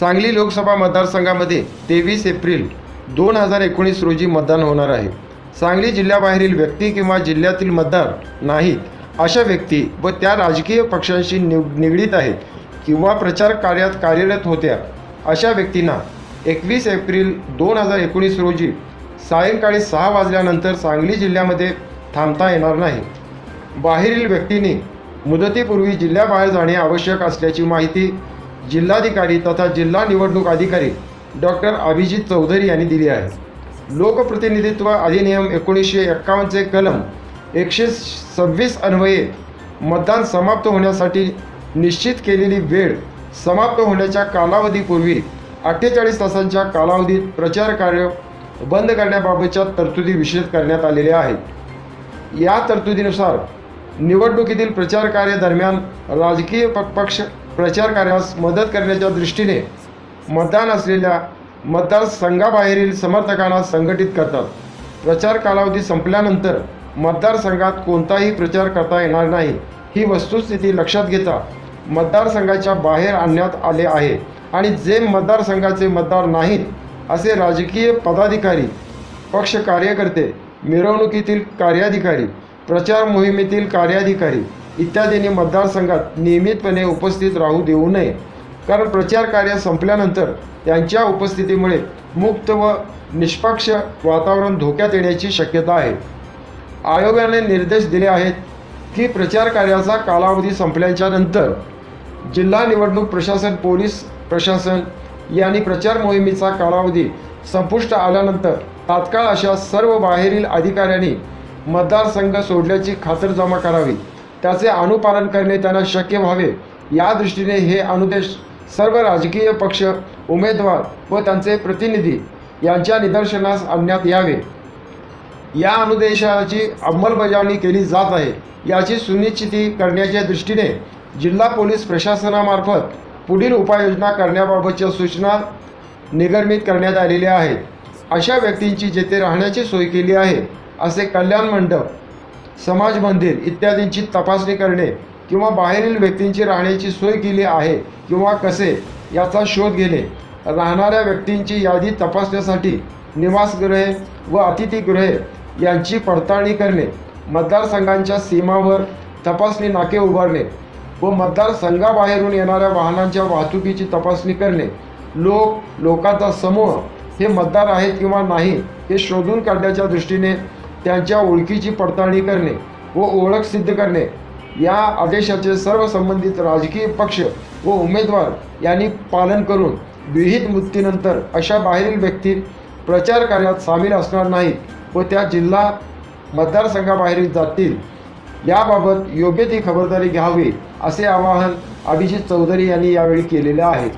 सांगली लोकसभा मतदारसंघामध्ये तेवीस एप्रिल दोन हजार एकोणीस रोजी मतदान होणार आहे. सांगली जिल्ह्याबाहेरील व्यक्ती किंवा जिल्ह्यातील मतदार नाहीत अशा व्यक्ती व त्या राजकीय पक्षांशी निग निगडीत आहेत किंवा प्रचार कार्यात कार्यरत होत्या अशा व्यक्तींना एकवीस एप्रिल दोन हजार एकोणीस रोजी सायंकाळी सहा वाजल्यानंतर सांगली जिल्ह्यामध्ये थांबता येणार नाही. बाहेरील व्यक्तींनी मुदतीपूर्वी जिल्ह्याबाहेर जाणे आवश्यक असल्याची माहिती जिल्हाधिकारी तथा जिल्हा निवडणूक अधिकारी डॉक्टर अभिजित चौधरी यांनी दिली आहे. लोकप्रतिनिधित्व अधिनियम एकोणीसशे एक्कावन्नचे कलम एकशे सव्वीस अन्वये मतदान समाप्त होण्यासाठी निश्चित केलेली वेळ समाप्त होण्याच्या कालावधीपूर्वी अठ्ठेचाळीस तासांच्या कालावधीत प्रचार कार्य बंद करण्याबाबतच्या तरतुदी विशेष करण्यात आलेल्या आहेत. या तरतुदीनुसार निवडणुकीतील प्रचार कार्यादरम्यान राजकीय पक्ष प्रचार कार्यास मदत करण्याच्या दृष्टीने मतदान असलेल्या मतदारसंघाबाहेरील समर्थकांना संघटित करतात. प्रचार कालावधी संपल्यानंतर मतदारसंघात कोणताही प्रचार करता येणार नाही. ही वस्तुस्थिती लक्षात घेता मतदारसंघाच्या बाहेर आणण्यात आले आहे आणि जे मतदारसंघाचे मतदार नाहीत असे राजकीय पदाधिकारी पक्ष कार्यकर्ते मिरवणुकीतील कार्याधिकारी प्रचार मोहिमेतील कार्याधिकारी इत्यादींनी मतदारसंघात नियमितपणे उपस्थित राहू देऊ नये. कारण प्रचार कार्य संपल्यानंतर त्यांच्या उपस्थितीमुळे मुक्त व निष्पक्ष वातावरण धोक्यात येण्याची शक्यता आहे. आयोगाने निर्देश दिले आहेत की प्रचार कार्याचा कालावधी संपल्याच्या नंतर जिल्हा निवडणूक प्रशासन पोलीस प्रशासन यांनी प्रचार मोहिमेचा कालावधी संपुष्ट आल्यानंतर तात्काळ अशा सर्व बाहेरील अधिकाऱ्यांनी मतदारसंघ सोडल्याची खातरजमा करावी. त्याचे अनुपालन करणे त्यांना शक्य व्हावे. या दृष्टीने हे अनुदेश सर्व राजकीय पक्ष उमेदवार व त्यांचे प्रतिनिधी यांच्या निदर्शनास आणण्यात यावे. या अनुदेशाची अंमलबजावणी केली जात आहे. याची सुनिश्चिती करण्याच्या दृष्टीने जिल्हा पोलीस प्रशासनामार्फत पुढील उपाययोजना करण्याबाबतच्या सूचना निगर्मित करण्यात आलेल्या आहेत. अशा व्यक्तींची जेथे राहण्याची सोय केली आहे असे कल्याण मंडप समाज मंदिर इत्यादींची तपासणी करणे किंवा बाहेरील व्यक्तींची राहण्याची सोय केली आहे किंवा कसे याचा शोध घेणे. राहणाऱ्या व्यक्तींची यादी तपासण्यासाठी निवासगृहे व अतिथीगृहे यांची पडताळणी करणे. मतदारसंघांच्या सीमावर तपासणी नाके उभारणे व मतदारसंघाबाहेरून येणाऱ्या वाहनांच्या वाहतुकीची तपासणी करणे. लोक लोकांचा समूह हे मतदार आहेत किंवा नाही हे शोधून काढण्याच्या दृष्टीने त्यांच्या ओळखीची पडताळणी करणे व ओळख सिद्ध करणे. या आदेशाचे सर्व संबंधित राजकीय पक्ष व उमेदवार यांनी पालन करून विहित मृत्यूनंतर अशा बाहेरील व्यक्ती प्रचार कार्यात सामील असणार नाहीत व त्या जिल्हा मतदारसंघाबाहेरील जातील. याबाबत योग्य ती खबरदारी घ्यावी असे आवाहन अभिजित चौधरी यांनी यावेळी केलेले आहे.